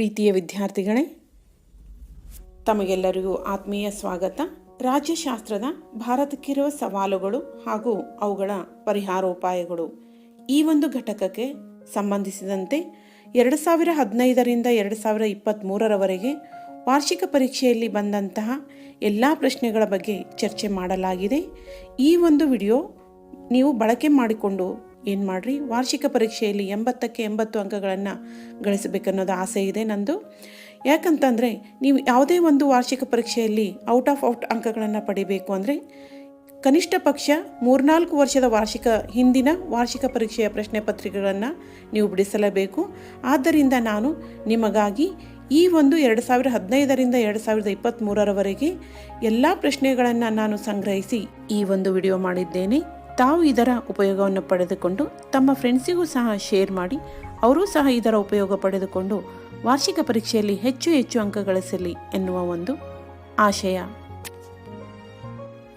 ಪ್ರೀತಿಯ ವಿದ್ಯಾರ್ಥಿಗಳೇ, ತಮಗೆಲ್ಲರಿಗೂ ಆತ್ಮೀಯ ಸ್ವಾಗತ. ರಾಜ್ಯಶಾಸ್ತ್ರದ ಭಾರತಕ್ಕಿರುವ ಸವಾಲುಗಳು ಹಾಗೂ ಅವುಗಳ ಪರಿಹಾರೋಪಾಯಗಳು. ಈ ಒಂದು ಘಟಕಕ್ಕೆ ಸಂಬಂಧಿಸಿದಂತೆ ಎರಡು ಸಾವಿರ ಹದಿನೈದರಿಂದ ಎರಡು ಸಾವಿರ ಇಪ್ಪತ್ತ್ಮೂರರವರೆಗೆ ವಾರ್ಷಿಕ ಪರೀಕ್ಷೆಯಲ್ಲಿ ಬಂದಂತಹ ಎಲ್ಲ ಪ್ರಶ್ನೆಗಳ ಬಗ್ಗೆ ಚರ್ಚೆ ಮಾಡಲಾಗಿದೆ. ಈ ಒಂದು ವಿಡಿಯೋ ನೀವು ಬಳಕೆ ಮಾಡಿಕೊಂಡು ಏನು ಮಾಡಿರಿ? ವಾರ್ಷಿಕ ಪರೀಕ್ಷೆಯಲ್ಲಿ ಎಂಬತ್ತಕ್ಕೆ ಎಂಬತ್ತು ಅಂಕಗಳನ್ನು ಗಳಿಸಬೇಕನ್ನೋದು ಆಸೆ ಇದೆ ನಂದು. ಯಾಕಂತಂದರೆ ನೀವು ಯಾವುದೇ ಒಂದು ವಾರ್ಷಿಕ ಪರೀಕ್ಷೆಯಲ್ಲಿ ಔಟ್ ಆಫ್ ಔಟ್ ಅಂಕಗಳನ್ನು ಪಡಿಬೇಕು ಅಂದರೆ ಕನಿಷ್ಠ ಪಕ್ಷ ಮೂರ್ನಾಲ್ಕು ವರ್ಷದ ವಾರ್ಷಿಕ ಹಿಂದಿನ ವಾರ್ಷಿಕ ಪರೀಕ್ಷೆಯ ಪ್ರಶ್ನೆ ಪತ್ರಿಕೆಗಳನ್ನು ನೀವು ಬಿಡಿಸಲೇಬೇಕು. ಆದ್ದರಿಂದ ನಾನು ನಿಮಗಾಗಿ ಈ ಒಂದು ಎರಡು ಸಾವಿರ ಹದಿನೈದರಿಂದ ಎರಡು ಸಾವಿರದ ಇಪ್ಪತ್ತ್ಮೂರರವರೆಗೆ ಎಲ್ಲ ಪ್ರಶ್ನೆಗಳನ್ನು ನಾನು ಸಂಗ್ರಹಿಸಿ ಈ ಒಂದು ವಿಡಿಯೋ ಮಾಡಿದ್ದೇನೆ. ತಾವು ಇದರ ಉಪಯೋಗವನ್ನು ಪಡೆದುಕೊಂಡು ತಮ್ಮ ಫ್ರೆಂಡ್ಸಿಗೂ ಸಹ ಶೇರ್ ಮಾಡಿ, ಅವರೂ ಸಹ ಇದರ ಉಪಯೋಗ ಪಡೆದುಕೊಂಡು ವಾರ್ಷಿಕ ಪರೀಕ್ಷೆಯಲ್ಲಿ ಹೆಚ್ಚು ಹೆಚ್ಚು ಅಂಕ ಗಳಿಸಲಿ ಎನ್ನುವ ಒಂದು ಆಶಯ.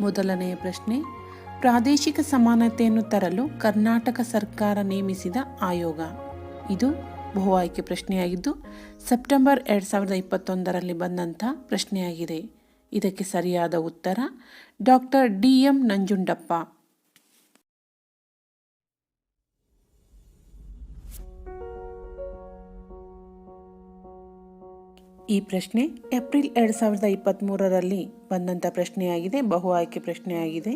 ಮೊದಲನೆಯ ಪ್ರಶ್ನೆ, ಪ್ರಾದೇಶಿಕ ಸಮಾನತೆಯನ್ನು ತರಲು ಕರ್ನಾಟಕ ಸರ್ಕಾರ ನೇಮಿಸಿದ ಆಯೋಗ. ಇದು ಬಹು ಆಯ್ಕೆ ಪ್ರಶ್ನೆಯಾಗಿದ್ದು, ಸೆಪ್ಟೆಂಬರ್ ಎರಡು ಸಾವಿರದ ಇಪ್ಪತ್ತೊಂದರಲ್ಲಿ ಬಂದಂಥ ಪ್ರಶ್ನೆಯಾಗಿದೆ. ಇದಕ್ಕೆ ಸರಿಯಾದ ಉತ್ತರ, ಡಾಕ್ಟರ್ ಡಿ ಎಂ ನಂಜುಂಡಪ್ಪ. ಈ ಪ್ರಶ್ನೆ ಏಪ್ರಿಲ್ ಎರಡು ಸಾವಿರದ ಇಪ್ಪತ್ತ್ಮೂರರಲ್ಲಿ ಬಂದಂಥ ಪ್ರಶ್ನೆಯಾಗಿದೆ, ಬಹು ಆಯ್ಕೆ ಪ್ರಶ್ನೆಯಾಗಿದೆ.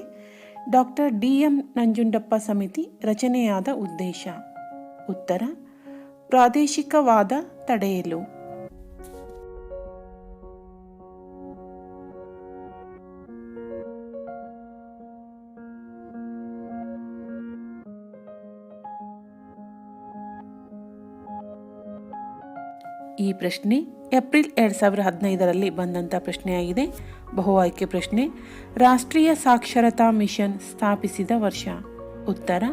ಡಾಕ್ಟರ್ ಡಿ ಎಂ ನಂಜುಂಡಪ್ಪ ಸಮಿತಿ ರಚನೆಯಾದ ಉದ್ದೇಶ. ಉತ್ತರ, ಪ್ರಾದೇಶಿಕವಾದ ತಡೆಯಲು. ಪ್ರಶ್ನೆ. ಏಪ್ರಿಲ್ ಎರಡು ಸಾವಿರದ ಹದಿನೈದರಲ್ಲಿ ಬಂದಂಥ ಪ್ರಶ್ನೆಯಾಗಿದೆ. ಬಹು ಆಯ್ಕೆ ಪ್ರಶ್ನೆ. ರಾಷ್ಟ್ರೀಯ ಸಾಕ್ಷರತಾ ಮಿಷನ್ ಸ್ಥಾಪಿಸಿದ ವರ್ಷ. ಉತ್ತರ,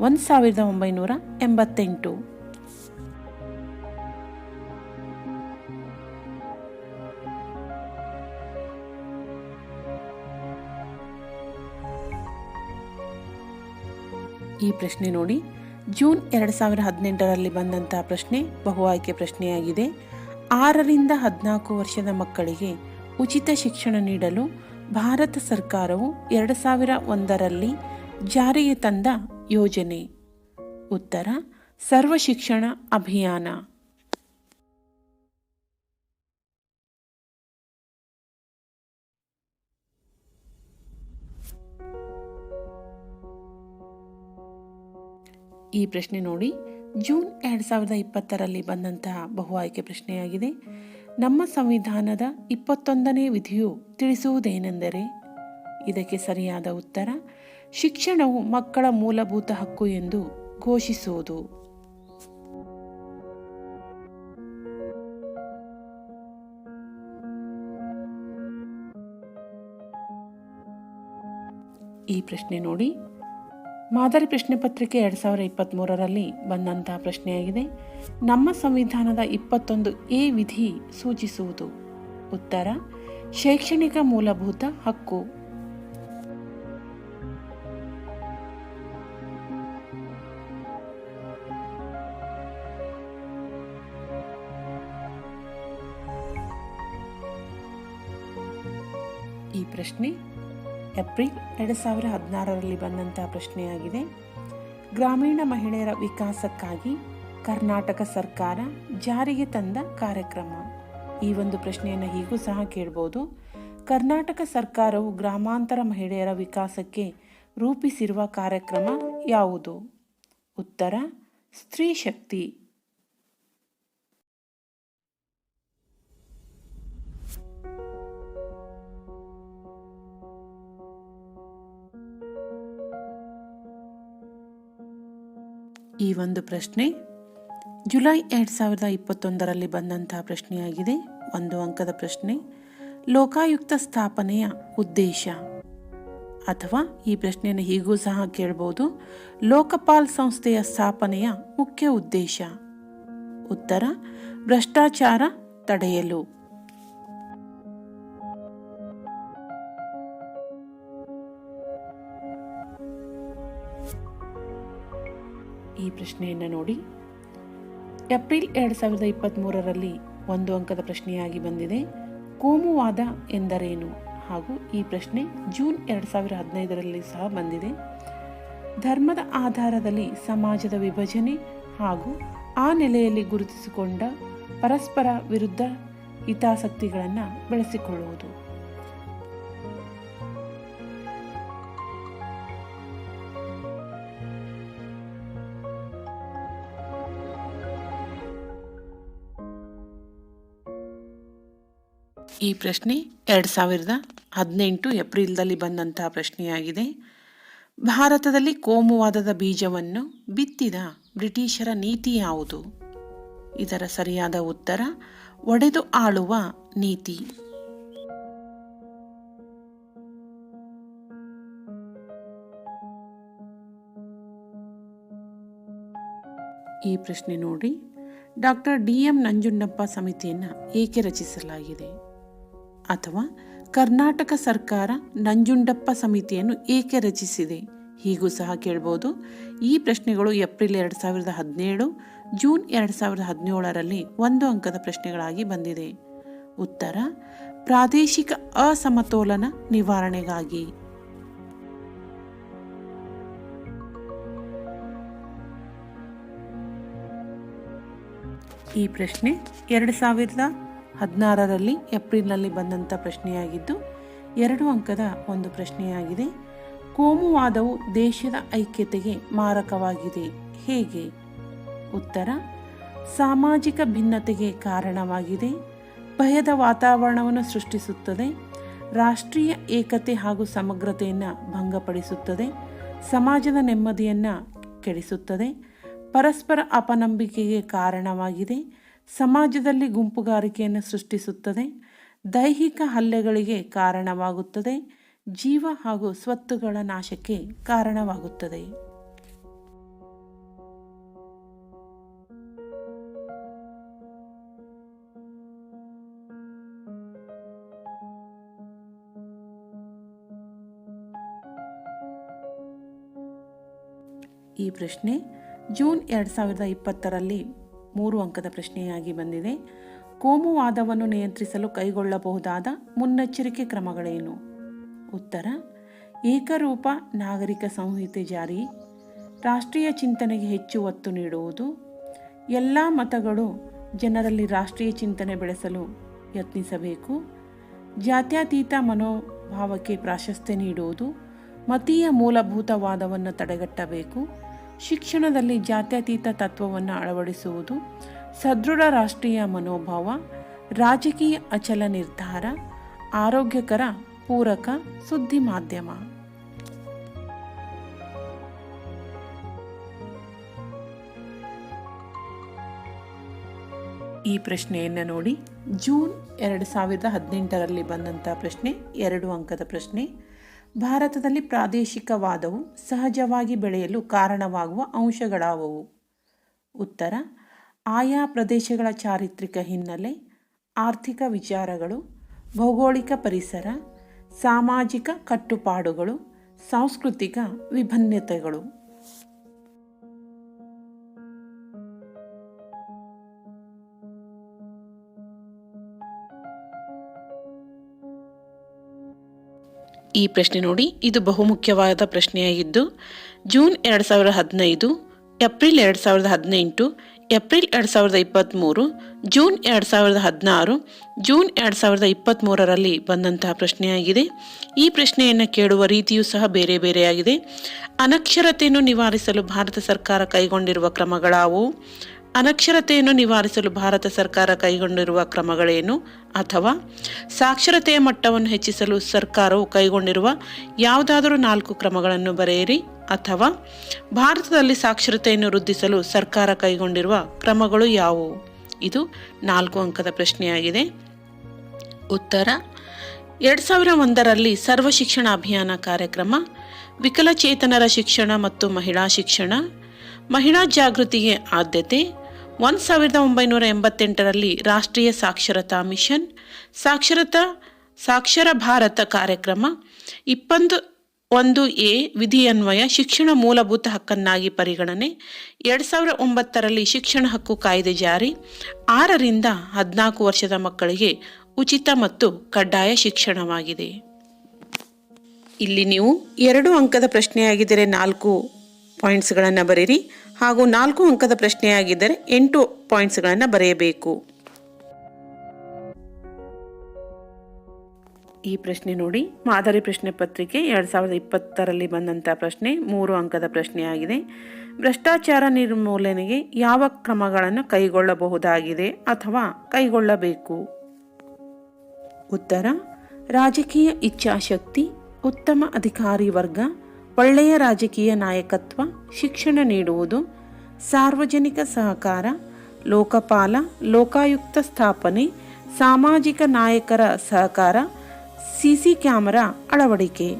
ಒಂದು ಸಾವಿರದ ಒಂಬೈನೂರ ಎಂಬತ್ತೆಂಟು. ಈ ಪ್ರಶ್ನೆ ನೋಡಿ. ಜೂನ್ ಎರಡು ಸಾವಿರದ ಹದಿನೆಂಟರಲ್ಲಿ ಬಂದಂತಹ ಪ್ರಶ್ನೆ, ಬಹು ಆಯ್ಕೆ ಪ್ರಶ್ನೆಯಾಗಿದೆ. ಆರರಿಂದ ಹದಿನಾಲ್ಕು ವರ್ಷದ ಮಕ್ಕಳಿಗೆ ಉಚಿತ ಶಿಕ್ಷಣ ನೀಡಲು ಭಾರತ ಸರ್ಕಾರವು ಎರಡು ಸಾವಿರ ಒಂದರಲ್ಲಿ ಜಾರಿಗೆ ತಂದ ಯೋಜನೆ. ಉತ್ತರ, ಸರ್ವ ಶಿಕ್ಷಣ ಅಭಿಯಾನ. ಈ ಪ್ರಶ್ನೆ ನೋಡಿ. ಜೂನ್ ಎರಡು ಸಾವಿರದ ಇಪ್ಪತ್ತರಲ್ಲಿ ಬಂದಂತಹ ಬಹು ಆಯ್ಕೆ ಪ್ರಶ್ನೆಯಾಗಿದೆ. ನಮ್ಮ ಸಂವಿಧಾನದ ಇಪ್ಪತ್ತೊಂದನೇ ವಿಧಿಯು ತಿಳಿಸುವುದೇನೆಂದರೆ? ಇದಕ್ಕೆ ಸರಿಯಾದ ಉತ್ತರ, ಶಿಕ್ಷಣವು ಮಕ್ಕಳ ಮೂಲಭೂತ ಹಕ್ಕು ಎಂದು ಘೋಷಿಸುವುದು. ಈ ಪ್ರಶ್ನೆ ನೋಡಿ. ಮಾದರಿ ಪ್ರಶ್ನೆ ಪತ್ರಿಕೆ ಎರಡು ಸಾವಿರ ಇಪ್ಪತ್ತ್ಮೂರರಲ್ಲಿ ಬಂದಂತಹ ಪ್ರಶ್ನೆಯಾಗಿದೆ. ನಮ್ಮ ಸಂವಿಧಾನದ ಇಪ್ಪತ್ತೊಂದು ಎ ವಿಧಿ ಸೂಚಿಸುವುದು. ಉತ್ತರ, ಶೈಕ್ಷಣಿಕ ಮೂಲಭೂತ ಹಕ್ಕು. ಈ ಪ್ರಶ್ನೆ ಏಪ್ರಿಲ್ ಎರಡು ಸಾವಿರ ಹದಿನಾರರಲ್ಲಿ ಬಂದಂತಹ ಪ್ರಶ್ನೆಯಾಗಿದೆ. ಗ್ರಾಮೀಣ ಮಹಿಳೆಯರ ವಿಕಾಸಕ್ಕಾಗಿ ಕರ್ನಾಟಕ ಸರ್ಕಾರ ಜಾರಿಗೆ ತಂದ ಕಾರ್ಯಕ್ರಮ. ಈ ಒಂದು ಪ್ರಶ್ನೆಯನ್ನು ಹೀಗೂ ಸಹ ಕೇಳ್ಬೋದು. ಕರ್ನಾಟಕ ಸರ್ಕಾರವು ಗ್ರಾಮಾಂತರ ಮಹಿಳೆಯರ ವಿಕಾಸಕ್ಕೆ ರೂಪಿಸಿರುವ ಕಾರ್ಯಕ್ರಮ ಯಾವುದು? ಉತ್ತರ, ಸ್ತ್ರೀ ಶಕ್ತಿ. ಈ ಒಂದು ಪ್ರಶ್ನೆ. ಜುಲೈ ಎರಡು ಸಾವಿರದ ಇಪ್ಪತ್ತೊಂದರಲ್ಲಿ ಬಂದಂತಹ ಪ್ರಶ್ನೆಯಾಗಿದೆ. ಒಂದು ಅಂಕದ ಪ್ರಶ್ನೆ. ಲೋಕಾಯುಕ್ತ ಸ್ಥಾಪನೆಯ ಉದ್ದೇಶ. ಅಥವಾ ಈ ಪ್ರಶ್ನೆಯನ್ನು ಹೀಗೂ ಸಹ ಕೇಳಬಹುದು ಲೋಕಪಾಲ್ ಸಂಸ್ಥೆಯ ಸ್ಥಾಪನೆಯ ಮುಖ್ಯ ಉದ್ದೇಶ. ಉತ್ತರ. ಭ್ರಷ್ಟಾಚಾರ ತಡೆಯಲು. ಈ ಪ್ರಶ್ನೆಯನ್ನು ನೋಡಿ. ಏಪ್ರಿಲ್ ಎರಡು ಸಾವಿರದ ಇಪ್ಪತ್ತ್ಮೂರರಲ್ಲಿ ಒಂದು ಅಂಕದ ಪ್ರಶ್ನೆಯಾಗಿ ಬಂದಿದೆ. ಕೋಮುವಾದ ಎಂದರೇನು? ಹಾಗೂ ಈ ಪ್ರಶ್ನೆ ಜೂನ್ ಎರಡು ಸಾವಿರದ ಹದಿನೈದರಲ್ಲಿ ಸಹ ಬಂದಿದೆ. ಧರ್ಮದ ಆಧಾರದಲ್ಲಿ ಸಮಾಜದ ವಿಭಜನೆ ಹಾಗೂ ಆ ನೆಲೆಯಲ್ಲಿ ಗುರುತಿಸಿಕೊಂಡ ಪರಸ್ಪರ ವಿರುದ್ಧ ಹಿತಾಸಕ್ತಿಗಳನ್ನು ಬೆಳೆಸಿಕೊಳ್ಳುವುದು. ಈ ಪ್ರಶ್ನೆ ಎರಡು ಸಾವಿರದ ಹದಿನೆಂಟು ಏಪ್ರಿಲ್ದಲ್ಲಿ ಬಂದಂತಹ ಪ್ರಶ್ನೆಯಾಗಿದೆ. ಭಾರತದಲ್ಲಿ ಕೋಮುವಾದದ ಬೀಜವನ್ನು ಬಿತ್ತಿದ ಬ್ರಿಟಿಷರ ನೀತಿ ಯಾವುದು? ಇದರ ಸರಿಯಾದ ಉತ್ತರ, ಒಡೆದು ಆಳುವ ನೀತಿ. ಈ ಪ್ರಶ್ನೆ ನೋಡಿ, ಡಾಕ್ಟರ್ ಡಿ ಎಂ ನಂಜುಂಡಪ್ಪ ಸಮಿತಿಯನ್ನು ಏಕೆ ರಚಿಸಲಾಗಿದೆ? ಅಥವಾ ಕರ್ನಾಟಕ ಸರ್ಕಾರ ನಂಜುಂಡಪ್ಪ ಸಮಿತಿಯನ್ನು ಏಕೆ ರಚಿಸಿದೆ? ಹೀಗೂ ಸಹ ಕೇಳ್ಬೋದು. ಈ ಪ್ರಶ್ನೆಗಳು ಏಪ್ರಿಲ್ ಎರಡು ಸಾವಿರದ ಹದಿನೇಳು, ಜೂನ್ ಎರಡು ಸಾವಿರದ ಹದಿನೇಳರಲ್ಲಿ ಒಂದು ಅಂಕದ ಪ್ರಶ್ನೆಗಳಾಗಿ ಬಂದಿದೆ. ಉತ್ತರ, ಪ್ರಾದೇಶಿಕ ಅಸಮತೋಲನ ನಿವಾರಣೆಗಾಗಿ. ಈ ಪ್ರಶ್ನೆ ಎರಡು ಸಾವಿರದ ಹದಿನಾರರಲ್ಲಿ ಏಪ್ರಿಲ್ನಲ್ಲಿ ಬಂದಂಥ ಪ್ರಶ್ನೆಯಾಗಿದ್ದು, ಎರಡು ಅಂಕದ ಒಂದು ಪ್ರಶ್ನೆಯಾಗಿದೆ. ಕೋಮುವಾದವು ದೇಶದ ಐಕ್ಯತೆಗೆ ಮಾರಕವಾಗಿದೆ. ಹೇಗೆ? ಉತ್ತರ, ಸಾಮಾಜಿಕ ಭಿನ್ನತೆಗೆ ಕಾರಣವಾಗಿದೆ. ಭಯದ ವಾತಾವರಣವನ್ನು ಸೃಷ್ಟಿಸುತ್ತದೆ. ರಾಷ್ಟ್ರೀಯ ಏಕತೆ ಹಾಗೂ ಸಮಗ್ರತೆಯನ್ನು ಭಂಗಪಡಿಸುತ್ತದೆ. ಸಮಾಜದ ನೆಮ್ಮದಿಯನ್ನು ಕೆಡಿಸುತ್ತದೆ. ಪರಸ್ಪರ ಅಪನಂಬಿಕೆಗೆ ಕಾರಣವಾಗಿದೆ. ಸಮಾಜದಲ್ಲಿ ಗುಂಪುಗಾರಿಕೆಯನ್ನು ಸೃಷ್ಟಿಸುತ್ತದೆ. ದೈಹಿಕ ಹಲ್ಲೆಗಳಿಗೆ ಕಾರಣವಾಗುತ್ತದೆ. ಜೀವ ಹಾಗೂ ಸ್ವತ್ತುಗಳ ನಾಶಕ್ಕೆ ಕಾರಣವಾಗುತ್ತದೆ. ಈ ಪ್ರಶ್ನೆ, ಜೂನ್ ಎರಡು ಸಾವಿರದ ಇಪ್ಪತ್ತರಲ್ಲಿ ಮೂರು ಅಂಕದ ಪ್ರಶ್ನೆಯಾಗಿ ಬಂದಿದೆ. ಕೋಮುವಾದವನ್ನು ನಿಯಂತ್ರಿಸಲು ಕೈಗೊಳ್ಳಬಹುದಾದ ಮುನ್ನೆಚ್ಚರಿಕೆ ಕ್ರಮಗಳೇನು? ಉತ್ತರ, ಏಕರೂಪ ನಾಗರಿಕ ಸಂಹಿತೆ ಜಾರಿ. ರಾಷ್ಟ್ರೀಯ ಚಿಂತನೆಗೆ ಹೆಚ್ಚು ಒತ್ತು ನೀಡುವುದು. ಎಲ್ಲ ಮತಗಳು ಜನರಲ್ಲಿ ರಾಷ್ಟ್ರೀಯ ಚಿಂತನೆ ಬೆಳೆಸಲು ಯತ್ನಿಸಬೇಕು. ಜಾತ್ಯತೀತ ಮನೋಭಾವಕ್ಕೆ ಪ್ರಾಶಸ್ತ್ಯ ನೀಡುವುದು. ಮತೀಯ ಮೂಲಭೂತವಾದವನ್ನು ತಡೆಗಟ್ಟಬೇಕು. ಶಿಕ್ಷಣದಲ್ಲಿ ಜಾತ್ಯತೀತ ತತ್ವವನ್ನು ಅಳವಡಿಸುವುದು, ಸದೃಢ ರಾಷ್ಟ್ರೀಯ ಮನೋಭಾವ, ರಾಜಕೀಯ ಅಚಲ ನಿರ್ಧಾರ, ಆರೋಗ್ಯಕರ ಪೂರಕ ಸುದ್ದಿ ಮಾಧ್ಯಮ. ಈ ಪ್ರಶ್ನೆಯನ್ನು ನೋಡಿ ಜೂನ್ ಎರಡು ಸಾವಿರದ ಹದಿನೆಂಟರಲ್ಲಿ ಬಂದಂಥ ಪ್ರಶ್ನೆ, ಎರಡು ಅಂಕದ ಪ್ರಶ್ನೆ. ಭಾರತದಲ್ಲಿ ಪ್ರಾದೇಶಿಕವಾದವು ಸಹಜವಾಗಿ ಬೆಳೆಯಲು ಕಾರಣವಾಗುವ ಅಂಶಗಳಾವವು? ಉತ್ತರ, ಆಯಾ ಪ್ರದೇಶಗಳ ಚಾರಿತ್ರಿಕ ಹಿನ್ನೆಲೆ, ಆರ್ಥಿಕ ವಿಚಾರಗಳು, ಭೌಗೋಳಿಕ ಪರಿಸರ, ಸಾಮಾಜಿಕ ಕಟ್ಟುಪಾಡುಗಳು, ಸಾಂಸ್ಕೃತಿಕ ವಿಭಿನ್ನತೆಗಳು. ಈ ಪ್ರಶ್ನೆ ನೋಡಿ. ಇದು ಬಹುಮುಖ್ಯವಾದ ಪ್ರಶ್ನೆಯಾಗಿದ್ದು, ಜೂನ್ ಎರಡು ಸಾವಿರದ ಹದಿನೈದು, ಏಪ್ರಿಲ್ ಎರಡು ಸಾವಿರದ ಹದಿನೆಂಟು, ಏಪ್ರಿಲ್ ಎರಡು ಸಾವಿರದ ಇಪ್ಪತ್ತ್ಮೂರು ಜೂನ್ ಎರಡು ಸಾವಿರದ ಹದಿನಾರು, ಜೂನ್ ಎರಡು ಸಾವಿರದ ಇಪ್ಪತ್ತ್ಮೂರರಲ್ಲಿ ಬಂದಂತಹ ಪ್ರಶ್ನೆಯಾಗಿದೆ. ಈ ಪ್ರಶ್ನೆಯನ್ನು ಕೇಳುವ ರೀತಿಯೂ ಸಹ ಬೇರೆ ಬೇರೆಯಾಗಿದೆ. ಅನಕ್ಷರತೆಯನ್ನು ನಿವಾರಿಸಲು ಭಾರತ ಸರ್ಕಾರ ಕೈಗೊಂಡಿರುವ ಕ್ರಮಗಳಾವು ಅನಕ್ಷರತೆಯನ್ನು ನಿವಾರಿಸಲು ಭಾರತ ಸರ್ಕಾರ ಕೈಗೊಂಡಿರುವ ಕ್ರಮಗಳೇನು? ಅಥವಾ ಸಾಕ್ಷರತೆಯ ಮಟ್ಟವನ್ನು ಹೆಚ್ಚಿಸಲು ಸರ್ಕಾರವು ಕೈಗೊಂಡಿರುವ ಯಾವುದಾದರೂ ನಾಲ್ಕು ಕ್ರಮಗಳನ್ನು ಬರೆಯಿರಿ. ಅಥವಾ ಭಾರತದಲ್ಲಿ ಸಾಕ್ಷರತೆಯನ್ನು ವೃದ್ಧಿಸಲು ಸರ್ಕಾರ ಕೈಗೊಂಡಿರುವ ಕ್ರಮಗಳು ಯಾವುವು? ಇದು ನಾಲ್ಕು ಅಂಕದ ಪ್ರಶ್ನೆಯಾಗಿದೆ. ಉತ್ತರ, ಎರಡು ಸಾವಿರ ಒಂದರಲ್ಲಿ ಸರ್ವ ಶಿಕ್ಷಣ ಅಭಿಯಾನ ಕಾರ್ಯಕ್ರಮ, ವಿಕಲಚೇತನರ ಶಿಕ್ಷಣ ಮತ್ತು ಮಹಿಳಾ ಶಿಕ್ಷಣ, ಮಹಿಳಾ ಜಾಗೃತಿಗೆ ಆದ್ಯತೆ ಒಂದು ಸಾವಿರದ ಒಂಬೈನೂರ ಎಂಬತ್ತೆಂಟರಲ್ಲಿ ರಾಷ್ಟ್ರೀಯ ಸಾಕ್ಷರತಾ ಮಿಷನ್, ಸಾಕ್ಷರತಾ, ಸಾಕ್ಷರ ಭಾರತ ಕಾರ್ಯಕ್ರಮ, ಇಪ್ಪತ್ತು ಒಂದು ಎ ವಿಧಿಯನ್ವಯ ಶಿಕ್ಷಣ ಮೂಲಭೂತ ಹಕ್ಕನ್ನಾಗಿ ಪರಿಗಣನೆ, ಎರಡು ಸಾವಿರ ಒಂಬತ್ತರಲ್ಲಿ ಶಿಕ್ಷಣ ಹಕ್ಕು ಕಾಯ್ದೆ ಜಾರಿ, ಆರರಿಂದ ಹದಿನಾಲ್ಕು ವರ್ಷದ ಮಕ್ಕಳಿಗೆ ಉಚಿತ ಮತ್ತು ಕಡ್ಡಾಯ ಶಿಕ್ಷಣವಾಗಿದೆ. ಇಲ್ಲಿ ನೀವು ಎರಡು ಅಂಕದ ಪ್ರಶ್ನೆಯಾಗಿದ್ದರೆ ನಾಲ್ಕು ಪಾಯಿಂಟ್ಸ್ಗಳನ್ನು ಬರೀರಿ ಹಾಗೂ ನಾಲ್ಕು ಅಂಕದ ಪ್ರಶ್ನೆಯಾಗಿದ್ದರೆ ಎಂಟು ಪಾಯಿಂಟ್ಸ್ಗಳನ್ನು ಬರೆಯಬೇಕು. ಈ ಪ್ರಶ್ನೆ ನೋಡಿ, ಮಾದರಿ ಪ್ರಶ್ನೆ ಪತ್ರಿಕೆ ಎರಡು ಸಾವಿರದ ಇಪ್ಪತ್ತರಲ್ಲಿ ಬಂದಂಥ ಪ್ರಶ್ನೆ, ಮೂರು ಅಂಕದ ಪ್ರಶ್ನೆಯಾಗಿದೆ. ಭ್ರಷ್ಟಾಚಾರ ನಿರ್ಮೂಲನೆಗೆ ಯಾವ ಕ್ರಮಗಳನ್ನು ಕೈಗೊಳ್ಳಬಹುದಾಗಿದೆ ಅಥವಾ ಕೈಗೊಳ್ಳಬೇಕು? ಉತ್ತರ, ರಾಜಕೀಯ ಇಚ್ಛಾಶಕ್ತಿ, ಉತ್ತಮ ಅಧಿಕಾರಿ ವರ್ಗ ಒಳ್ಳೆಯ ರಾಜಕೀಯ ನಾಯಕತ್ವ, ಶಿಕ್ಷಣ ನೀಡುವುದು, ಸಾರ್ವಜನಿಕ ಸಹಕಾರ, ಲೋಕಪಾಲ, ಲೋಕಾಯುಕ್ತ ಸ್ಥಾಪನೆ, ಸಾಮಾಜಿಕ ನಾಯಕರ ಸಹಕಾರ, ಸಿಸಿ ಕ್ಯಾಮೆರಾ ಅಳವಡಿಕೆ.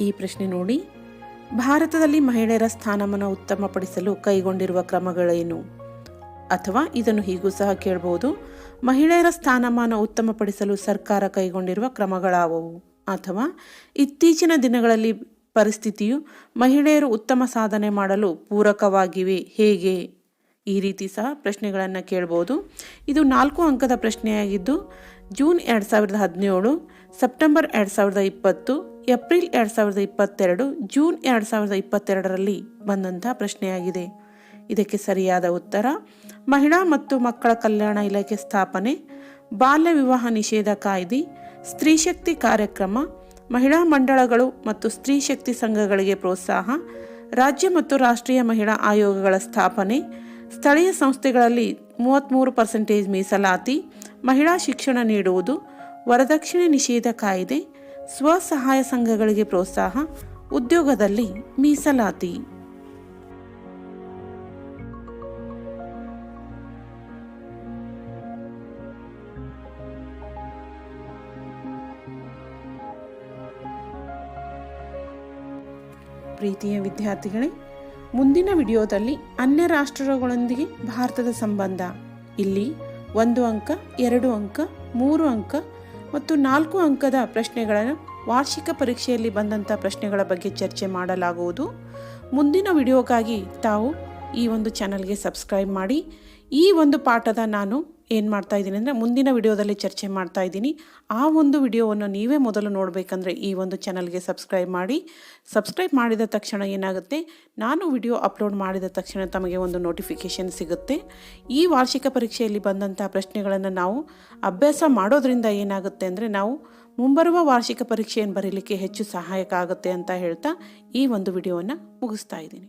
ಈ ಪ್ರಶ್ನೆ ನೋಡಿ, ಭಾರತದಲ್ಲಿ ಮಹಿಳೆಯರ ಸ್ಥಾನಮಾನ ಉತ್ತಮಪಡಿಸಲು ಕೈಗೊಂಡಿರುವ ಕ್ರಮಗಳೇನು? ಅಥವಾ ಇದನ್ನು ಹೀಗೂ ಸಹ ಕೇಳಬಹುದು ಮಹಿಳೆಯರ ಸ್ಥಾನಮಾನ ಉತ್ತಮಪಡಿಸಲು ಸರ್ಕಾರ ಕೈಗೊಂಡಿರುವ ಕ್ರಮಗಳಾವವು. ಅಥವಾ ಇತ್ತೀಚಿನ ದಿನಗಳಲ್ಲಿ ಪರಿಸ್ಥಿತಿಯು ಮಹಿಳೆಯರು ಉತ್ತಮ ಸಾಧನೆ ಮಾಡಲು ಪೂರಕವಾಗಿವೆ. ಹೇಗೆ? ಈ ರೀತಿ ಸಹ ಪ್ರಶ್ನೆಗಳನ್ನು ಕೇಳ್ಬೋದು. ಇದು ನಾಲ್ಕು ಅಂಕದ ಪ್ರಶ್ನೆಯಾಗಿದ್ದು, ಜೂನ್ ಎರಡು ಸಾವಿರದ ಹದಿನೇಳು, ಸೆಪ್ಟೆಂಬರ್ ಎರಡು ಸಾವಿರದ ಇಪ್ಪತ್ತು, ಏಪ್ರಿಲ್ ಎರಡು ಸಾವಿರದ ಇಪ್ಪತ್ತೆರಡು, ಜೂನ್ ಎರಡು ಸಾವಿರದ ಇಪ್ಪತ್ತೆರಡರಲ್ಲಿ ಬಂದಂತಹ ಪ್ರಶ್ನೆಯಾಗಿದೆ. ಇದಕ್ಕೆ ಸರಿಯಾದ ಉತ್ತರ ಮಹಿಳಾ ಮತ್ತು ಮಕ್ಕಳ ಕಲ್ಯಾಣ ಇಲಾಖೆ ಸ್ಥಾಪನೆ, ಬಾಲ್ಯ ವಿವಾಹ ನಿಷೇಧ ಕಾಯ್ದೆ, ಸ್ತ್ರೀ ಶಕ್ತಿ ಕಾರ್ಯಕ್ರಮ, ಮಹಿಳಾ ಮಂಡಳಗಳು ಮತ್ತು ಸ್ತ್ರೀ ಶಕ್ತಿ ಸಂಘಗಳಿಗೆ ಪ್ರೋತ್ಸಾಹ, ರಾಜ್ಯ ಮತ್ತು ರಾಷ್ಟ್ರೀಯ ಮಹಿಳಾ ಆಯೋಗಗಳ ಸ್ಥಾಪನೆ, ಸ್ಥಳೀಯ ಸಂಸ್ಥೆಗಳಲ್ಲಿ ಮೂವತ್ತ್ಮೂರು ಪರ್ಸೆಂಟೇಜ್ ಮೀಸಲಾತಿ, ಮಹಿಳಾ ಶಿಕ್ಷಣ ನೀಡುವುದು, ವರದಕ್ಷಿಣೆ ನಿಷೇಧ ಕಾಯ್ದೆ, ಸ್ವಸಹಾಯ ಸಂಘಗಳಿಗೆ ಪ್ರೋತ್ಸಾಹ, ಉದ್ಯೋಗದಲ್ಲಿ ಮೀಸಲಾತಿ. ಪ್ರೀತಿಯ ವಿದ್ಯಾರ್ಥಿಗಳೇ, ಮುಂದಿನ ವಿಡಿಯೋದಲ್ಲಿ ಅನ್ಯ ರಾಷ್ಟ್ರಗಳೊಂದಿಗೆ ಭಾರತದ ಸಂಬಂಧ. ಇಲ್ಲಿ ಒಂದು ಅಂಕ, ಎರಡು ಅಂಕ, ಮೂರು ಅಂಕ ಮತ್ತು ನಾಲ್ಕು ಅಂಕದ ಪ್ರಶ್ನೆಗಳನ್ನು ವಾರ್ಷಿಕ ಪರೀಕ್ಷೆಯಲ್ಲಿ ಬಂದಂಥ ಪ್ರಶ್ನೆಗಳ ಬಗ್ಗೆ ಚರ್ಚೆ ಮಾಡಲಾಗುವುದು. ಮುಂದಿನ ವಿಡಿಯೋಗಾಗಿ ತಾವು ಈ ಒಂದು ಚಾನಲ್ಗೆ ಸಬ್ಸ್ಕ್ರೈಬ್ ಮಾಡಿ, ಈ ಒಂದು ಪಾಠದ ನಾನು ಏನು ಮಾಡ್ತಾ ಇದ್ದೀನಿ ಅಂದರೆ ಮುಂದಿನ ವಿಡಿಯೋದಲ್ಲಿ ಚರ್ಚೆ ಮಾಡ್ತಾ ಇದ್ದೀನಿ. ಆ ಒಂದು ವಿಡಿಯೋವನ್ನು ನೀವೇ ಮೊದಲು ನೋಡಬೇಕಂದ್ರೆ ಈ ಒಂದು ಚಾನಲ್ಗೆ ಸಬ್ಸ್ಕ್ರೈಬ್ ಮಾಡಿ. ಸಬ್ಸ್ಕ್ರೈಬ್ ಮಾಡಿದ ತಕ್ಷಣ ಏನಾಗುತ್ತೆ? ನಾನು ವಿಡಿಯೋ ಅಪ್ಲೋಡ್ ಮಾಡಿದ ತಕ್ಷಣ ತಮಗೆ ಒಂದು ನೋಟಿಫಿಕೇಷನ್ ಸಿಗುತ್ತೆ. ಈ ವಾರ್ಷಿಕ ಪರೀಕ್ಷೆಯಲ್ಲಿ ಬಂದಂಥ ಪ್ರಶ್ನೆಗಳನ್ನು ನಾವು ಅಭ್ಯಾಸ ಮಾಡೋದ್ರಿಂದ ಏನಾಗುತ್ತೆ ಅಂದರೆ ನಾವು ಮುಂಬರುವ ವಾರ್ಷಿಕ ಪರೀಕ್ಷೆಯನ್ನು ಬರೀಲಿಕ್ಕೆ ಹೆಚ್ಚು ಸಹಾಯಕ ಆಗುತ್ತೆ ಅಂತ ಹೇಳ್ತಾ ಈ ಒಂದು ವಿಡಿಯೋವನ್ನು ಮುಗಿಸ್ತಾ ಇದ್ದೀನಿ.